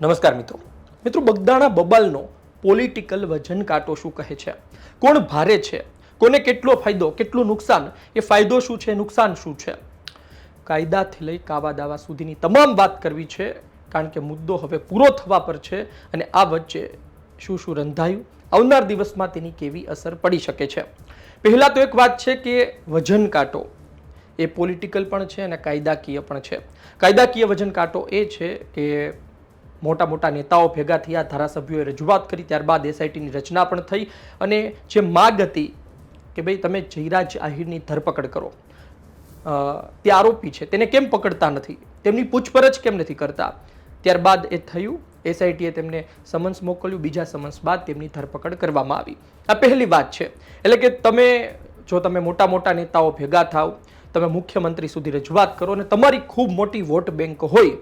નમસ્કાર મિત્રો. મિત્રો બગદાણા બબાલનો પોલિટિકલ વજન કાંટો શું કહે છે? કોણ ભારે છે? કોને કેટલો ફાયદો, કેટલું નુકસાન? એ ફાયદો શું છે, નુકસાન શું છે? કાયદાથી લઈ કાવા દાવા સુધીની તમામ વાત કરવી છે, કારણ કે મુદ્દો હવે પૂરો થવા પર છે અને આ વચ્ચે શું શું રંધાયું? આવનાર દિવસમાં તેની કેવી અસર પડી શકે છે? પહેલાં તો એક વાત છે કે વજન કાંટો એ પોલિટિકલ પણ છે અને કાયદાકીય પણ છે. કાયદાકીય વજન કાંટો એ છે કે મોટા મોટા નેતાઓ ભેગા થયા, ધારાસભ્યોએ રજૂઆત કરી, ત્યારબાદ એસઆઈટીની રચના પણ થઈ અને જે માગ હતી કે ભાઈ તમે જયરાજ આહિરની ધરપકડ કરો તે આરોપી છે, તેને કેમ પકડતા નથી, તેમની પૂછપરછ કેમ નથી કરતા? ત્યારબાદ એ થયું, એસઆઈટીએ તેમને સમન્સ મોકલ્યું, બીજા સમન્સ બાદ તેમની ધરપકડ કરવામાં આવી. આ પહેલી વાત છે, એટલે કે તમે, જો તમે મોટા મોટા નેતાઓ ભેગા થાવ, તમે મુખ્યમંત્રી સુધી રજૂઆત કરો અને તમારી ખૂબ મોટી વોટ બેંક હોય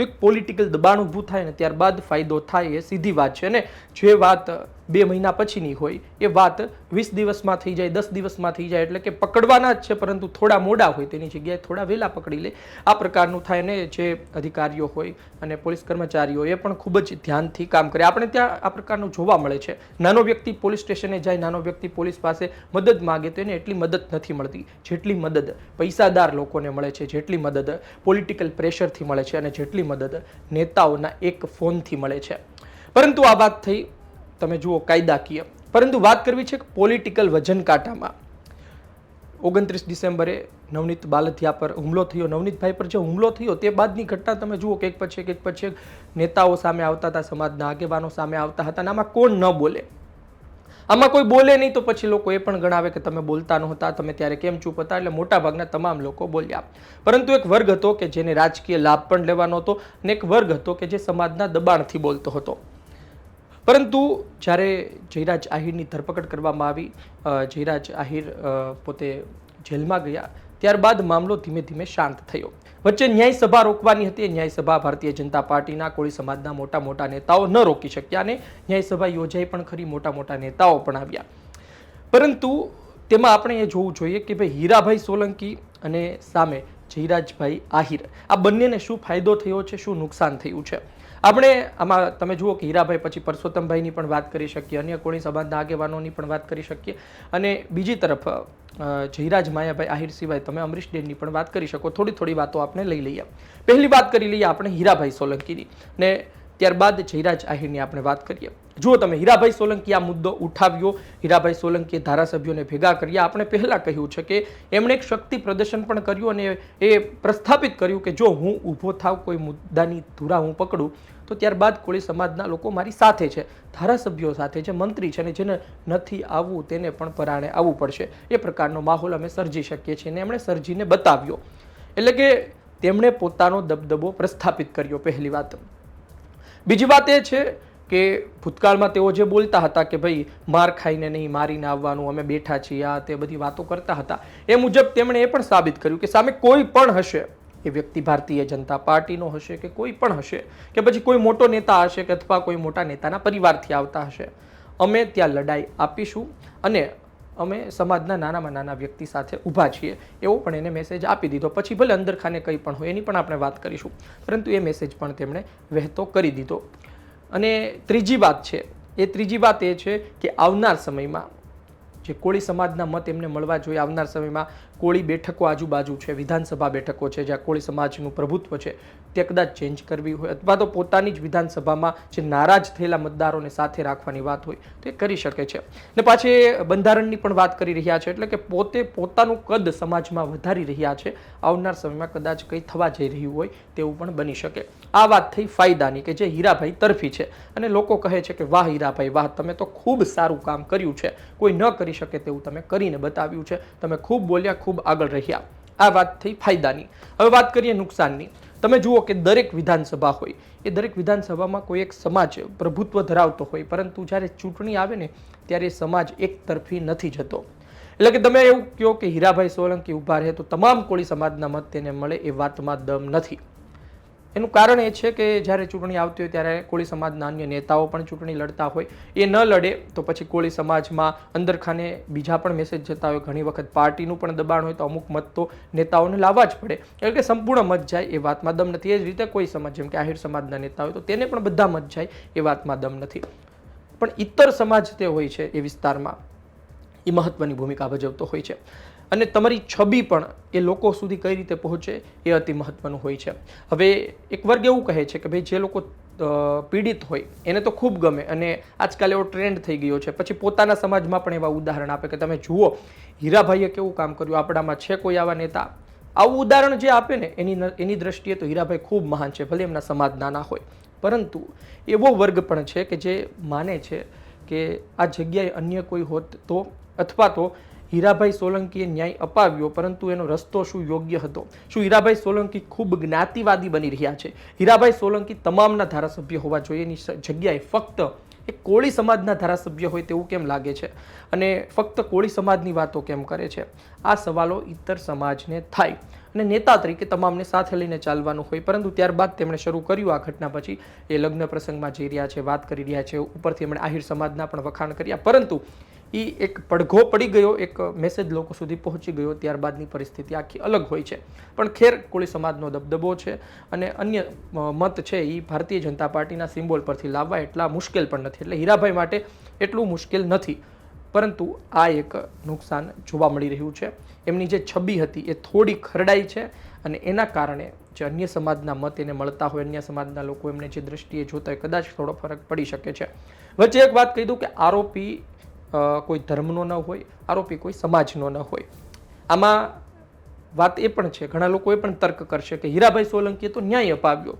તો એક પોલિટિકલ દબાણ ઊભું થાય ને ત્યારબાદ ફાયદો થાય એ સીધી વાત છે. ને જે વાત બે મહિના પછીની હોય, એ વાત વીસ દિવસમાં થઈ જાય, દસ દિવસમાં થઈ જાય, એટલે કે પકડવાના જ છે, પરંતુ થોડા મોડા હોય તેની જગ્યાએ થોડા વહેલા પકડી લે. આ પ્રકારનું થાય ને જે અધિકારીઓ હોય અને પોલીસ કર્મચારીઓ એ પણ ખૂબ જ ધ્યાનથી કામ કરે. આપણે ત્યાં આ પ્રકારનું જોવા મળે છે. નાનો વ્યક્તિ પોલીસ સ્ટેશને જાય, નાનો વ્યક્તિ પોલીસ પાસે મદદ માગે તો એને એટલી મદદ નથી મળતી. જેટલી મદદ પૈસાદાર લોકોને મળે છે, જેટલી મદદ પોલિટિકલ પ્રેશરથી મળે છે અને જેટલી મદદ નેતાઓના એક ફોનથી મળે છે. પરંતુ આ વાત થઈ તમે જુઓ કાયદાકીય. પરંતુ વાત કરવી છે પોલિટિકલ વજન કાંટામાં ઓગણત્રીસ ડિસેમ્બરે નવનીત બાલથિયા પર હુમલો થયો. નવનીતભાઈ પર જે હુમલો થયો તે બાદની ઘટના તમે જુઓ કે એક પછી એક એક પછી નેતાઓ સામે આવતા હતા, સમાજના આગેવાનો સામે આવતા હતા અને આમાં કોણ ન બોલે. આમાં કોઈ બોલે નહીં તો પછી લોકો એ પણ ગણાવે કે તમે બોલતા નહોતા, તમે ત્યારે કેમ ચૂપ હતા? એટલે મોટાભાગના તમામ લોકો બોલ્યા. પરંતુ એક વર્ગ હતો કે જેને રાજકીય લાભ પણ લેવાનો હતો અને એક વર્ગ હતો કે જે સમાજના દબાણથી બોલતો હતો. પરંતુ જ્યારે જયરાજ આહિરની ધરપકડ કરવામાં આવી જયરાજ આહિર પોતે જેલમાં ગયા, ત્યારબાદ મામલો ધીમે ધીમે શાંત થયો. વચ્ચે ન્યાય સભા રોકવાની હતી. ન્યાયસભા ન્યાય સભા ભારતીય જનતા પાર્ટીના કોળી સમાજના મોટા મોટા નેતાઓ ન રોકી શક્યા અને ન્યાય સભા યોજાઈ પણ ખરી મોટા મોટા નેતાઓ પણ આવ્યા. પરંતુ તેમાં આપણે એ જોવું જોઈએ કે ભાઈ હીરાભાઈ સોલંકી અને સામે જયરાજભાઈ આહિર, આ બંનેને શું ફાયદો થયો છે, શું નુકસાન થયું છે? આપણે આમાં તમે જુઓ કે હીરાભાઈ પછી પરસોત્તમભાઈની પણ વાત કરી શકીએ, અન્ય કોણી સમાજના આગેવાનોની પણ વાત કરી શકીએ. અને બીજી તરફ જયરાજ માયાભાઈ આહિર સિવાય તમે અમરીશ ડેનની પણ વાત કરી શકો. થોડી થોડી વાતો આપણે લઈ લઈએ. પહેલી વાત કરી લઈએ આપણે હીરાભાઈ સોલંકીની. ને ત્યારબાદ જયરાજ આહિરની આપણે વાત કરીએ. જો તમે, હીરાભાઈ સોલંકી આ મુદ્દો ઉઠાવ્યો. હીરાભાઈ સોલંકીએ ધારાસભ્યોને ભેગા કર્યા. આપણે પહેલાં કહ્યું છે કે એમણે એક શક્તિ પ્રદર્શન પણ કર્યું અને એ પ્રસ્થાપિત કર્યું કે જો હું ઊભો થાવ, કોઈ મુદ્દાની ધુરા હું પકડું, તો ત્યારબાદ કોળી સમાજના લોકો મારી સાથે છે. ધારાસભ્યો સાથે જે મંત્રી છે અને જેને નથી આવવું તેને પણ પરાણે આવવું પડશે. એ પ્રકારનો માહોલ અમે સર્જી શકીએ છીએ અને એમણે સર્જીને બતાવ્યો. એટલે કે તેમણે પોતાનો દબદબો પ્રસ્થાપિત કર્યો, પહેલી વાત. બીજી વાત એ છે કે ભૂતકાળમાં તેઓ જે બોલતા હતા કે ભાઈ, માર ખાઈને નહીં, મારીને આવવાનું, અમે બેઠા છીએ, આ તે બધી વાતો કરતા હતા. એ મુજબ તેમણે એ પણ સાબિત કર્યું કે સામે કોઈ પણ હશે, એ વ્યક્તિ ભારતીય જનતા પાર્ટીનો હશે કે કોઈ પણ હશે, કે પછી કોઈ મોટો નેતા હશે કે અથવા કોઈ મોટા નેતાના પરિવારથી આવતા હશે, અમે ત્યાં લડાઈ આપીશું અને અમે સમાજના નાનામાં નાના વ્યક્તિ સાથે ઊભા છીએ. એવો પણ એને મેસેજ આપી દીધો. પછી ભલે અંદરખાને કંઈ પણ હોય, એની પણ આપણે વાત કરીશું. પરંતુ એ મેસેજ પણ તેમણે વહેતો કરી દીધો. અને ત્રીજી વાત છે, એ ત્રીજી વાત એ છે કે આવનાર સમયમાં જે કોળી સમાજના મત એમને મળવા જોઈએ, આવનાર સમયમાં કોળી બેઠકો આજુબાજુ છે, વિધાનસભા બેઠકો છે, જ્યાં કોળી સમાજનું પ્રભુત્વ છે, તે કદાચ ચેન્જ કરવી હોય અથવા તો પોતાની જ વિધાનસભામાં જે નારાજ થયેલા મતદારોને સાથે રાખવાની વાત હોય, તો એ કરી શકે છે. ને પાછી બંધારણની પણ વાત કરી રહ્યા છે, એટલે કે પોતે પોતાનું કદ સમાજમાં વધારી રહ્યા છે, આવનાર સમયમાં કદાચ કંઈ થવા જઈ રહ્યું હોય, તેવું પણ બની શકે. આ વાત થઈ ફાયદાની કે જે હીરાભાઈ તરફી છે, અને લોકો કહે છે કે, વાહ હીરાભાઈ, વાહ, તમે તો ખૂબ સારું કામ કર્યું છે, કોઈ ન કરી શકે તેવું તમે કરીને બતાવ્યું છે, તમે ખૂબ બોલ્યા, ખૂબ આગળ રહ્યા. આ વાત થઈ ફાયદાની. હવે વાત કરીએ નુકસાનની. તમે જુઓ કે દરેક વિધાનસભા હોય, એ દરેક વિધાનસભામાં કોઈ એક સમાજ પ્રભુત્વ ધરાવતો હોય, પરંતુ જ્યારે ચૂંટણી આવે ને, ત્યારે સમાજ એક તરફી નથી જતો. એટલે કે તમે એવું કહો કે હીરાભાઈ સોલંકી ઊભા રહે, તો તમામ કોળી સમાજના મત તેને મળે એ વાતમાં દમ નથી. એનું કારણ એ છે કે જ્યારે ચૂંટણી આવતી હોય ત્યારે કોળી સમાજના અન્ય નેતાઓ પણ ચૂંટણી લડતા હોય. એ ન લડે તો પછી કોળી સમાજમાં અંદરખાને બીજા પણ મેસેજ જતા હોય. ઘણી વખત પાર્ટીનું પણ દબાણ હોય તો અમુક મત તો નેતાઓને લાવવા જ પડે. એટલે કે સંપૂર્ણ મત જાય એ વાતમાં દમ નથી. એ જ રીતે કોઈ સમાજ, જેમ કે આહિર સમાજના નેતા હોય તો તેને પણ બધા મત જાય એ વાતમાં દમ નથી. પણ ઇતર સમાજ તે હોય છે એ વિસ્તારમાં. એ મહત્વની ભૂમિકા ભજવતો હોય છે. અને તમારી છબી પણ એ લોકો સુધી કઈ રીતે પહોંચે એ અતિ મહત્વનું હોય છે. હવે એક વર્ગ એવું કહે છે કે ભાઈ જે લોકો પીડિત હોય એને તો ખૂબ ગમે અને આજકાલ એવો ટ્રેન્ડ થઈ ગયો છે. પછી પોતાના સમાજમાં પણ એવા ઉદાહરણ આપે કે તમે જુઓ, હીરાભાઈએ કેવું કામ કર્યું? આપણામાં છે કોઈ આવા નેતા? આવું ઉદાહરણ જે આપે ને એની એની દ્રષ્ટિએ તો હીરાભાઈ ખૂબ મહાન છે, ભલે એમના સમાજ નાના હોય. પરંતુ એવો વર્ગ પણ છે કે જે માને છે કે આ જગ્યાએ અન્ય કોઈ હોત તો અથવા તો હીરાભાઈ સોલંકીએ ન્યાય અપાવ્યો, પરંતુ એનો રસ્તો શું યોગ્ય હતો? શું હીરાભાઈ સોલંકી ખૂબ જ્ઞાતિવાદી બની રહ્યા છે? હીરાભાઈ સોલંકી તમામના ધારાસભ્ય હોવા જોઈએ, એની જગ્યાએ ફક્ત એક કોળી સમાજના ધારાસભ્ય હોય તેવું કેમ લાગે છે? અને ફક્ત કોળી સમાજની વાતો કેમ કરે છે? આ સવાલો ઇતર સમાજને થાય. અને નેતા તરીકે તમામને સાથે લઈને ચાલવાનું હોય, પરંતુ ત્યારબાદ તેમણે શરૂ કર્યું આ ઘટના પછી. એ લગ્ન પ્રસંગમાં જઈ રહ્યા છે, વાત કરી રહ્યા છે, ઉપરથી એમણે આહિર સમાજના પણ વખાણ કર્યા. પરંતુ એ એક પડઘો પડી ગયો, એક મેસેજ લોકો સુધી પહોંચી ગયો, ત્યારબાદની પરિસ્થિતિ આખી અલગ હોય છે. પણ ખેર કોળી સમાજનો દબદબો છે અને અન્ય મત છે એ ભારતીય જનતા પાર્ટીના સિમ્બોલ પરથી લાવવા એટલા મુશ્કેલ પણ નથી. એટલે હીરાભાઈ માટે એટલું મુશ્કેલ નથી. પરંતુ આ એક નુકસાન જોવા મળી રહ્યું છે. એમની જે છબી હતી એ થોડી ખરડાઈ છે અને એના કારણે જે અન્ય સમાજના મત એને મળતા હોય, અન્ય સમાજના લોકો એમને જે દ્રષ્ટિએ જોતા હોય, કદાચ થોડો ફરક પડી શકે છે. વચ્ચે એક વાત કહી દઉં કે આરોપી કોઈ ધર્મનો ન હોય, આરોપી કોઈ સમાજનો ન હોય. આમાં વાત એ પણ છે, ઘણા લોકો એ પણ તર્ક કરશે કે હીરાભાઈ સોલંકીએ તો ન્યાય અપાવ્યો.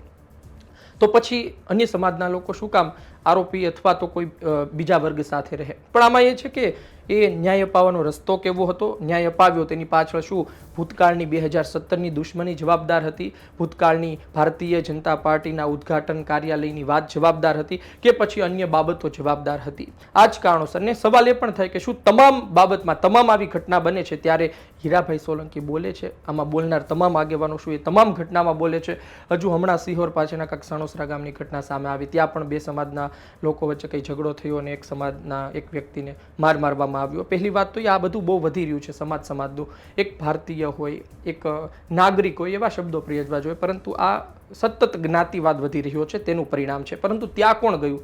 તો પછી અન્ય સમાજના લોકો શું કામ આરોપી અથવા તો કોઈ બીજા વર્ગ સાથે રહે. પણ આમાં એ છે કે એ ન્યાય અપાવવાનો રસ્તો કેવો હતો? ન્યાય અપાવ્યો તેની પાછળ શું? ભૂતકાળની બે હજાર સત્તરની દુશ્મની જવાબદાર હતી? ભૂતકાળની ભારતીય જનતા પાર્ટીના ઉદ્ઘાટન કાર્યાલયની વાત જવાબદાર હતી કે પછી અન્ય બાબતો જવાબદાર હતી? આ જ કારણોસર ને સવાલ એ પણ થાય કે શું તમામ બાબતમાં તમામ આવી ઘટના બને છે? ત્યારે હીરાભાઈ સોલંકી બોલે છે, આમાં બોલનાર તમામ આગેવાનો શું એ તમામ ઘટનામાં બોલે છે? હજુ હમણાં સિહોર પાસેના કાંક સણોસરા ગામની ઘટના સામે આવી. ત્યાં પણ બે સમાજના લોકો વચ્ચે કંઈ ઝઘડો થયો અને એક સમાજના એક વ્યક્તિને માર મારવામાં આવ્યો. પહેલી વાત તો એ આ બધું બહુ વધી રહ્યું છે સમાજ સમાજનું. એક ભારતીય હોય, એક નાગરિક હોય એવા શબ્દો પ્રયોજવા જોઈએ. પરંતુ આ સતત જ્ઞાતિવાદ વધી રહ્યો છે, તેનું પરિણામ છે. પરંતુ ત્યાં કોણ ગયું?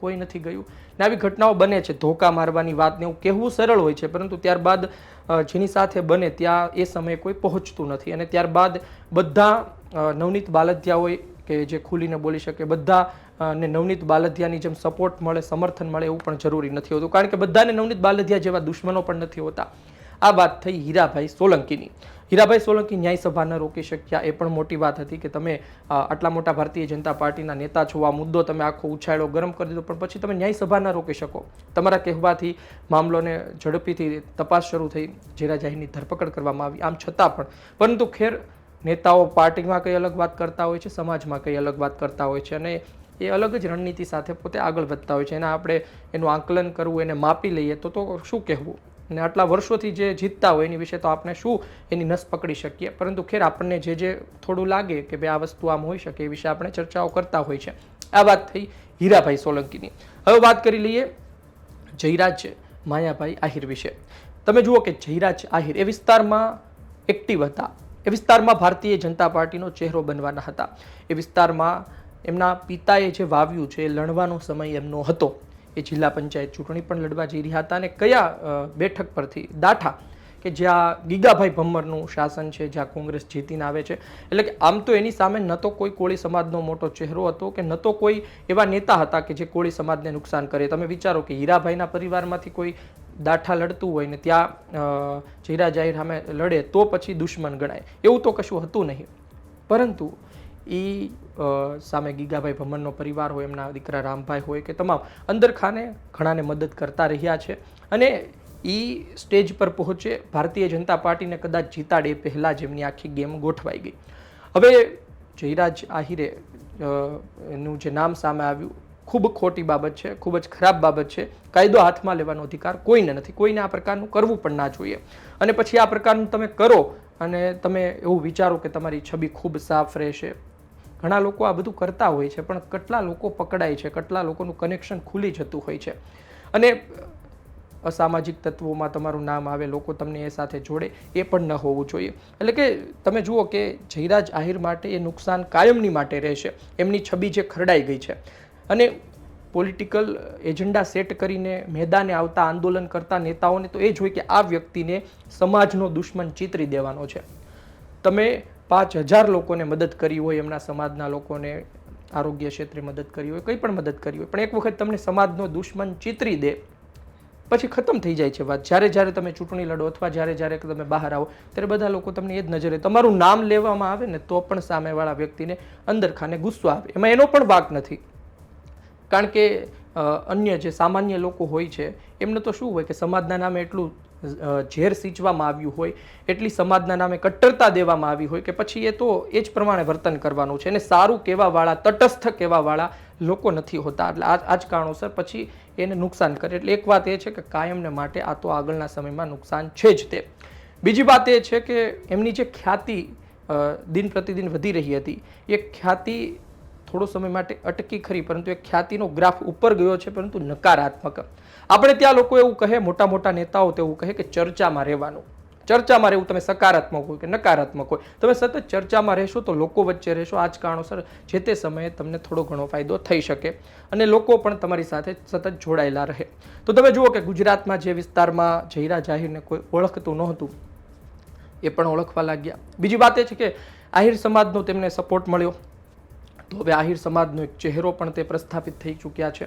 કોઈ નથી ગયું. ને આવી ઘટનાઓ બને છે, ધોકા મારવાની વાતને એવું કહેવું સરળ હોય છે, પરંતુ ત્યારબાદ જેની સાથે બને ત્યાં એ સમયે કોઈ પહોંચતું નથી. અને ત્યારબાદ બધા નવનીત બાલધ્યા હોય કે જે ખુલીને બોલી શકે, બધા ને નવનીત બાલધિયાની જેમ સપોર્ટ મળે, સમર્થન મળે એવું પણ જરૂરી નથી હોતું. કારણ કે બધાને નવનીત બાલધિયા જેવા દુશ્મનો પણ નથી હોતા. આ વાત થઈ હીરાભાઈ સોલંકીની. હીરાભાઈ સોલંકી ન્યાય સભા ન રોકી શક્યા એ પણ મોટી વાત હતી કે તમે આટલા મોટા ભારતીય જનતા પાર્ટીના નેતા છો, આ મુદ્દો તમે આખો ઉછાળો ગરમ કરી દીધો પણ પછી તમે ન્યાય સભા ન રોકી શકો. તમારા કહેવાથી મામલોને ઝડપીથી તપાસ શરૂ થઈ જેરા જાહીરની ધરપકડ કરવામાં આવી. આમ છતાં પણ, પરંતુ ખેર નેતાઓ પાર્ટીમાં કંઈ અલગ વાત કરતા હોય છે, સમાજમાં કંઈ અલગ વાત કરતા હોય છે? અને એ અલગ જ રણનીતિ સાથે પોતે આગળ વધતા હોય છે. એના આપણે એનું આંકલન કરવું, એને માપી લઈએ તો તો શું કહેવું? અને આટલા વર્ષોથી જે જીતતા હોય એની વિશે તો આપણે શું એની નસ પકડી શકીએ? પરંતુ ખેર આપણને જે જે થોડું લાગે કે ભાઈ આ વસ્તુ આમ હોઈ શકે એ વિશે આપણે ચર્ચાઓ કરતા હોય છે. આ વાત થઈ હીરાભાઈ સોલંકીની. હવે વાત કરી લઈએ જયરાજ માયાભાઈ આહિર વિશે. તમે જુઓ કે જયરાજ આહિર એ વિસ્તારમાં એક્ટિવ હતા. એ વિસ્તારમાં ભારતીય જનતા પાર્ટીનો ચહેરો બનવાના હતા. એ વિસ્તારમાં એમના પિતાએ જે વાવ્યું છે, એ લણવાનો સમય એમનો હતો. એ જિલ્લા પંચાયત ચૂંટણી પણ લડવા જઈ રહ્યા હતા અને કયા બેઠક પરથી દાઠા કે જ્યાં ગીગાભાઈ ભમ્મરનું શાસન છે, જ્યાં કોંગ્રેસ જીતીને આવે છે. એટલે કે આમ તો એની સામે ન તો કોઈ કોળી સમાજનો મોટો ચહેરો હતો કે ન તો કોઈ એવા નેતા હતા કે જે કોળી સમાજને નુકસાન કરે. તમે વિચારો કે હીરાભાઈના પરિવારમાંથી કોઈ દાઠા લડતું હોય ને ત્યાં જીરા જાહેર સામે લડે તો પછી દુશ્મન ગણાય. એવું તો કશું હતું નહીં. પરંતુ એ સામે ગીગાભાઈ ભમનનો પરિવાર હોય, એમના દીકરા રામભાઈ હોય કે તમામ, અંદર ખાને ઘણાને મદદ કરતા રહ્યા છે. અને એ સ્ટેજ પર પહોંચે, ભારતીય જનતા પાર્ટીને કદાચ જીતાડે પહેલાં જ એમની આખી ગેમ ગોઠવાઈ ગઈ. હવે જયરાજ આહિરે એનું જે નામ સામે આવ્યું, ખૂબ ખોટી બાબત છે, ખૂબ જ ખરાબ બાબત છે. કાયદો હાથમાં લેવાનો અધિકાર કોઈને નથી, કોઈને આ પ્રકારનું કરવું પણ ના જોઈએ. અને પછી આ પ્રકારનું તમે કરો અને તમે એવું વિચારો કે તમારી છબી ખૂબ સાફ રહેશે. ઘણા લોકો આ બધું કરતા હોય છે, પણ કેટલા લોકો પકડાય છે, કેટલા લોકોનું કનેક્શન ખુલી જતું હોય છે. અને અસામાજિક તત્વોમાં તમારું નામ આવે, લોકો તમને એ સાથે જોડે, એ પણ ન હોવું જોઈએ. એટલે કે તમે જુઓ કે જયરાજ આહિર માટે એ નુકસાન કાયમની માટે રહેશે. એમની છબી જે ખરડાઈ ગઈ છે. અને પોલિટિકલ એજન્ડા સેટ કરીને મેદાને આવતા આંદોલન કરતા નેતાઓને તો એ જ કે આ વ્યક્તિને સમાજનો દુશ્મન ચિતરી દેવાનો છે. તમે પાંચ હજાર લોકોને મદદ કરી હોય, એમના સમાજના લોકોને આરોગ્ય ક્ષેત્રે મદદ કરી હોય, કંઈ પણ મદદ કરી હોય. પણ એક વખત તમને સમાજનો દુશ્મન ચિતરી દે, પછી ખતમ થઈ જાય છે વાત. જ્યારે જ્યારે તમે ચૂંટણી લડો અથવા જ્યારે જ્યારે તમે બહાર આવો, ત્યારે બધા લોકો તમને એ જ નજરે, તમારું નામ લેવામાં આવે ને તો પણ સામેવાળા વ્યક્તિને અંદર ખાને ગુસ્સો આવે. એમાં એનો પણ વાક નથી. કારણ કે અન્ય જે સામાન્ય લોકો હોય છે, એમને તો શું હોય કે સમાજના નામે એટલું ઝેર સિંચવામાં આવ્યું હોય, એટલી સમાજના નામે કટ્ટરતા દેવામાં આવી હોય કે પછી એ તો એ જ પ્રમાણે વર્તન કરવાનું છે. અને સારું કહેવાવાળા, તટસ્થ કહેવાવાળા લોકો નથી હોતા. એટલે આ આ જ કારણોસર પછી એને નુકસાન કરે. એટલે એક વાત એ છે કે કાયમને માટે આ તો આગળના સમયમાં નુકસાન છે જ તે. બીજી વાત એ છે કે એમની જે ખ્યાતિ દિન પ્રતિદિન વધી રહી હતી. એ ખ્યાતિ થોડો સમય માટે અટકી ખરી, પરંતુ એ ખ્યાતિનો ગ્રાફ ઉપર ગયો છે, પરંતુ નકારાત્મક. આપણે ત્યાં લોકો એવું કહે, મોટા મોટા નેતાઓ તેવું કહે કે ચર્ચામાં રહેવાનું. ચર્ચામાં રહેવું તમે સકારાત્મક હોય કે નકારાત્મક હોય. તમે સતત ચર્ચામાં રહેશો તો લોકો વચ્ચે રહેશો. આ જ કારણોસર જે તે સમયે તમને થોડો ઘણો ફાયદો થઈ શકે અને લોકો પણ તમારી સાથે સતત જોડાયેલા રહે. તો તમે જુઓ કે ગુજરાતમાં જે વિસ્તારમાં જયરા જાહેરને કોઈ ઓળખતું નહોતું, એ પણ ઓળખવા લાગ્યા. બીજી વાત એ છે કે આહિર સમાજનો તેમને સપોર્ટ મળ્યો. તો હવે આહિર સમાજનો એક ચહેરો પણ તે પ્રસ્થાપિત થઈ ચૂક્યા છે.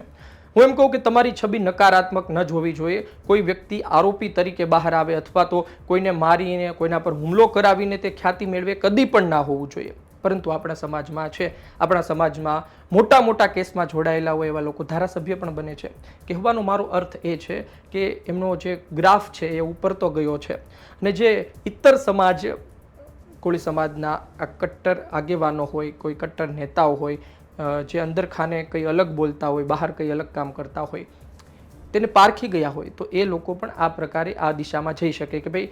હું એમ કહું કે તમારી છબી નકારાત્મક ન જ હોવી જોઈએ. કોઈ વ્યક્તિ આરોપી તરીકે બહાર આવે અથવા તો કોઈને મારીને, કોઈના પર હુમલો કરાવીને તે ખ્યાતિ મેળવે કદી પણ ના હોવું જોઈએ. પરંતુ આપણા સમાજમાં છે. આપણા સમાજમાં મોટા મોટા કેસમાં જોડાયેલા હોય એવા લોકો ધારાસભ્ય પણ બને છે. કહેવાનો મારો અર્થ એ છે કે એમનો જે ગ્રાફ છે એ ઉપર તો ગયો છે. અને જે ઇતર સમાજ કોળી સમાજના આ કટ્ટર આગેવાનો હોય, કોઈ કટ્ટર નેતાઓ હોય જે અંદર ખાને કંઈ અલગ બોલતા હોય, બહાર કંઈ અલગ કામ કરતા હોય, તેને પારખી ગયા હોય, તો એ લોકો પણ આ પ્રકારે આ દિશામાં જઈ શકે કે ભાઈ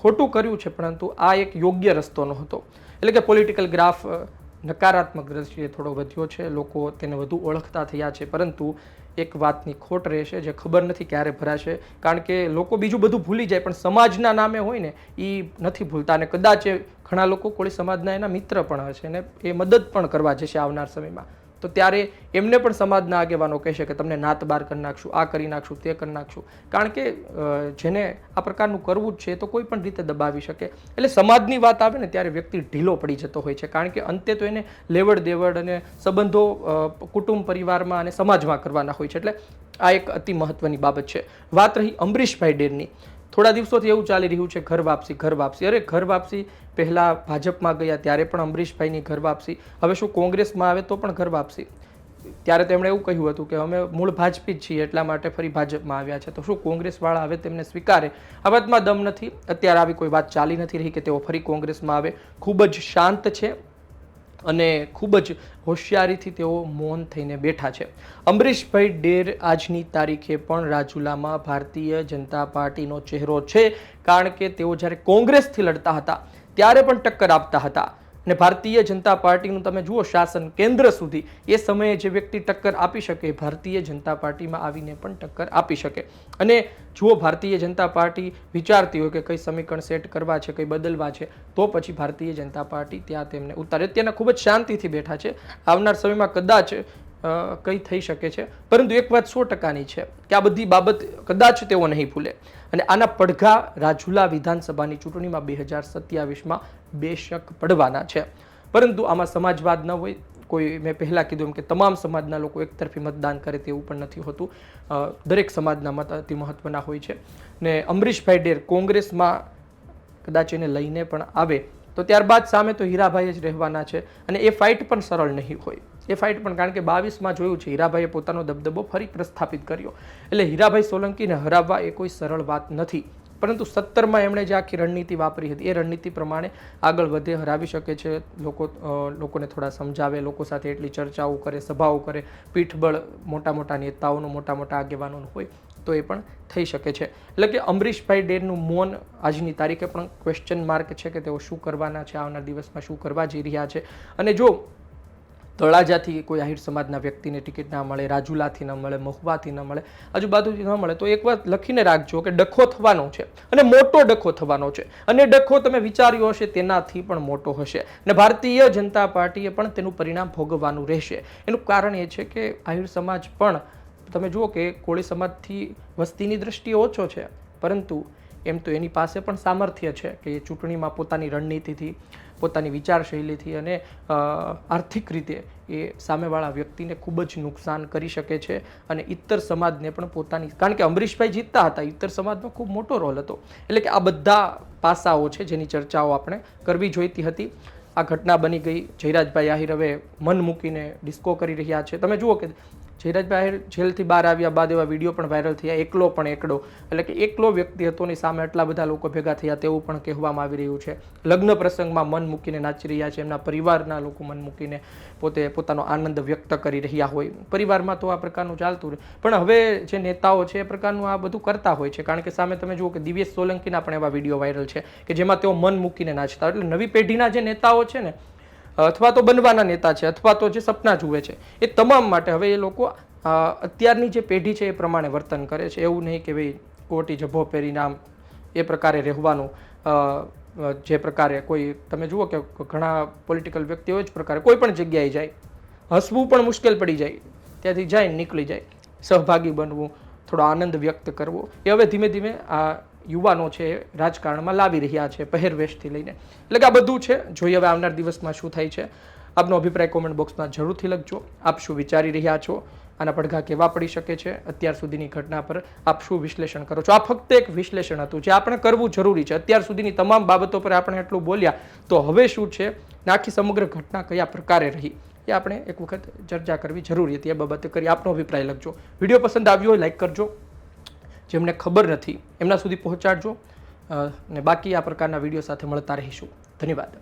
ખોટું કર્યું છે, પરંતુ આ એક યોગ્ય રસ્તો નહોતો એટલે કે પોલિટિકલ ગ્રાફ નકારાત્મક દ્રષ્ટિએ થોડો વધ્યો છે, લોકો તેને વધુ ઓળખતા થયા છે, પરંતુ એક વાતની ખોટ રહેશે જે ખબર નથી ક્યારે ભરાશે. કારણ કે લોકો બીજું બધું ભૂલી જાય, પણ સમાજના નામે હોય ને એ નથી ભૂલતા. અને કદાચ ઘણા લોકો કોળી સમાજના એના મિત્ર પણ હશે ને, એ મદદ પણ કરવા જશે આવનાર સમયમાં. તો ત્યારે એમને પણ સમાજના આગેવાનો કહેશે કે તમને નાત બાર કરી નાખશું, આ કરી નાખશું, તે કરી નાખશું. કારણ કે જેને આ પ્રકારનું કરવું જ છે તો કોઈ પણ રીતે દબાવી શકે. એટલે સમાજની વાત આવે ને ત્યારે વ્યક્તિ ઢીલો પડી જતો હોય છે. કારણ કે અંતે તો એને લેવડ દેવડ અને સંબંધો કુટુંબ પરિવારમાં અને સમાજમાં કરવાના હોય છે. એટલે આ એક અતિ મહત્વની બાબત છે. વાત રહી અમરીશભાઈ ડેરની. થોડા દિવસોથી એવું ચાલી રહ્યું છે, ઘર વાપસી ઘર વાપસી. અરે, ઘર વાપસી પહેલાં ભાજપમાં ગયા ત્યારે પણ અમરીશભાઈની ઘર વાપસી. હવે શું કોંગ્રેસમાં આવે તો પણ ઘર વાપસી? ત્યારે તેમણે એવું કહ્યું હતું કે અમે મૂળ ભાજપી જ છીએ, એટલા માટે ફરી ભાજપમાં આવ્યા છે. તો શું કોંગ્રેસવાળા હવે તેમને સ્વીકારે? આ વાતમાં દમ નથી. અત્યારે આવી કોઈ વાત ચાલી નથી રહી કે તેઓ ફરી કોંગ્રેસમાં આવે. ખૂબ જ શાંત છે. અને ખૂબ જ હોશિયારીથી તેઓ મૌન થઈને બેઠા છે. અમરીશભાઈ ડેર આજની તારીખે પણ રાજુલામાં ભારતીય જનતા પાર્ટીનો ચહેરો છે, કારણ કે તેઓ જ્યારે કોંગ્રેસથી લડતા હતા, ત્યારે પણ ટક્કર આપતા હતા. અને ભારતીય જનતા પાર્ટીનું તમે જુઓ શાસન કેન્દ્ર સુધી, એ સમયે જે વ્યક્તિ ટક્કર આપી શકે, ભારતીય જનતા પાર્ટીમાં આવીને પણ ટક્કર આપી શકે. અને જુઓ ભારતીય જનતા પાર્ટી વિચારતી હોય કે કઈ સમીકરણ સેટ કરવા છે, કઈ બદલવા છે, તો પછી ભારતીય જનતા પાર્ટી ત્યાં તેમને ઉતારે. અત્યારના ખૂબ જ શાંતિથી બેઠા છે. આવનાર સમયમાં કદાચ કંઈ થઈ શકે છે. પરંતુ એક વાત સો ટકાની છે કે આ બધી બાબત કદાચ તેઓ નહીં ભૂલે. અને આના પડઘા રાજુલા વિધાનસભાની ચૂંટણીમાં બે હજાર સત્યાવીસમાં બેશક પડવાના છે. પરંતુ આમાં સમાજવાદ ન હોય. કોઈ મેં પહેલાં કીધું એમ કે તમામ સમાજના લોકો એકતરફી મતદાન કરે તેવું પણ નથી હોતું. દરેક સમાજના મત અતિ મહત્ત્વના હોય છે. ને અમરીશભાઈ ડેર કોંગ્રેસમાં કદાચ એને લઈને પણ આવે, તો ત્યારબાદ સામે તો હીરાભાઈ જ રહેવાના છે અને એ ફાઇટ પણ સરળ નહીં હોય. એ ફાઇટ પણ કારણ કે બાવીસમાં જોયું છે, હીરાભાઈએ પોતાનો દબદબો ફરી પ્રસ્થાપિત કર્યો. એટલે હીરાભાઈ સોલંકીને હરાવવા એ કોઈ સરળ વાત નથી. પરંતુ સત્તરમાં એમણે જે આખી રણનીતિ વાપરી હતી, એ રણનીતિ પ્રમાણે આગળ વધે, હરાવી શકે છે. લોકો લોકોને થોડા સમજાવે, લોકો સાથે એટલી ચર્ચાઓ કરે, સભાઓ કરે, પીઠબળ મોટા મોટા નેતાઓનું, મોટા મોટા આગેવાનોનું હોય, તો એ પણ થઈ શકે છે. એટલે કે અમરીશભાઈ ડેરનું મૌન આજની તારીખે પણ ક્વેશ્ચન માર્ક છે કે તેઓ શું કરવાના છે, આવનાર દિવસમાં શું કરવા જઈ રહ્યા છે. અને જો તળાજાથી કોઈ આહિર સમાજના વ્યક્તિને ટિકિટ ના મળે, રાજુલાથી ન મળે, મહુવાથી ન મળે, આજુબાજુથી ન મળે, તો એક વાત લખીને રાખજો કે ડખો થવાનો છે અને મોટો ડખો થવાનો છે. અને ડખો તમે વિચાર્યો હશે તેનાથી પણ મોટો હશે. અને ભારતીય જનતા પાર્ટીએ પણ તેનું પરિણામ ભોગવવાનું રહેશે. એનું કારણ એ છે કે આહિર સમાજ પણ, તમે જુઓ કે કોળી સમાજથી વસ્તીની દ્રષ્ટિએ ઓછો છે. પરંતુ એમ તો એની પાસે પણ સામર્થ્ય છે કે એ ચૂંટણીમાં પોતાની રણનીતિથી, પોતાની વિચારશૈલીથી અને આર્થિક રીતે એ સામેવાળા વ્યક્તિને ખૂબ જ નુકસાન કરી શકે છે અને ઇત્તર સમાજને પણ પોતાની, કારણ કે અમરીશભાઈ જીતતા હતા ઇત્તર સમાજનો ખૂબ મોટો રોલ હતો. એટલે કે આ બધા પાસાઓ છે જેની ચર્ચાઓ આપણે કરવી જોઈતી હતી. આ ઘટના બની ગઈ, જયરાજભાઈ આહિર હવે મન મૂકીને ડિસ્કો કરી રહ્યા છે. તમે જુઓ કે જયરાજભાઈ આહિર જેલથી બહાર આવ્યા બાદ એવા વીડિયો પણ વાયરલ થયા. એકલો પણ એકડો. એટલે કે એકલો વ્યક્તિ હતો ની સામે આટલા બધા લોકો ભેગા થયા તેવું પણ કહેવામાં આવી રહ્યું છે. લગ્ન પ્રસંગમાં મન મૂકીને નાચી રહ્યા છે. એમના પરિવારના લોકો મન મૂકીને પોતે પોતાનો આનંદ વ્યક્ત કરી રહ્યા હોય. પરિવારમાં તો આ પ્રકારનું ચાલતું રહે. પણ હવે જે નેતાઓ છે, એ પ્રકારનું આ બધું કરતા હોય છે. કારણ કે સામે તમે જુઓ કે દિવ્યેશ સોલંકીના પણ એવા વીડિયો વાયરલ છે કે જેમાં તેઓ મન મૂકીને નાચતા. એટલે નવી પેઢીના જે નેતાઓ છે ને અથવા તો બનવાના નેતા છે, અથવા તો જે સપના જુએ છે, એ તમામ માટે હવે એ લોકો અત્યારની જે પેઢી છે એ પ્રમાણે વર્તન કરે છે. એવું નહીં કે ભાઈ કોટી જભો પહેરીને આમ એ પ્રકારે રહેવાનું જે પ્રકારે કોઈ, તમે જુઓ કે ઘણા પોલિટિકલ વ્યક્તિઓ જ પ્રકારે કોઈ પણ જગ્યાએ જાય, હસવું પણ મુશ્કેલ પડી જાય, ત્યાંથી જાય નીકળી જાય. સહભાગી બનવું, થોડો આનંદ વ્યક્ત કરવો, એ હવે ધીમે ધીમે આ યુવાનો છે, રાજકારણમાં લાવી રહ્યા છે પહેરવેશથી લઈને. એટલે કે આ બધું છે. જોઈએ હવે આવનાર દિવસમાં શું થાય છે. આપનો અભિપ્રાય કોમેન્ટ બોક્સમાં જરૂરથી લખજો. આપ શું વિચારી રહ્યા છો? આના પડઘા કેવા પડી શકે છે? અત્યાર સુધીની ઘટના પર આપ શું વિશ્લેષણ કરો છો? આ ફક્ત એક વિશ્લેષણ હતું જે આપણે કરવું જરૂરી છે. અત્યાર સુધીની તમામ બાબતો પર આપણે એટલું બોલ્યા તો હવે શું છે? આખી સમગ્ર ઘટના કયા પ્રકારે રહી? એ આપણે એક વખત ચર્ચા કરવી જરૂરી હતી. એ બાબતે કરી આપનો અભિપ્રાય લખજો. વીડિયો પસંદ આવ્યો હોય લાઈક કરજો. જેમને ખબર નથી, એમના સુધી પહોંચાડજો. અને બાકી આ પ્રકારના વીડિયો સાથે મળતા રહીશું. ધન્યવાદ.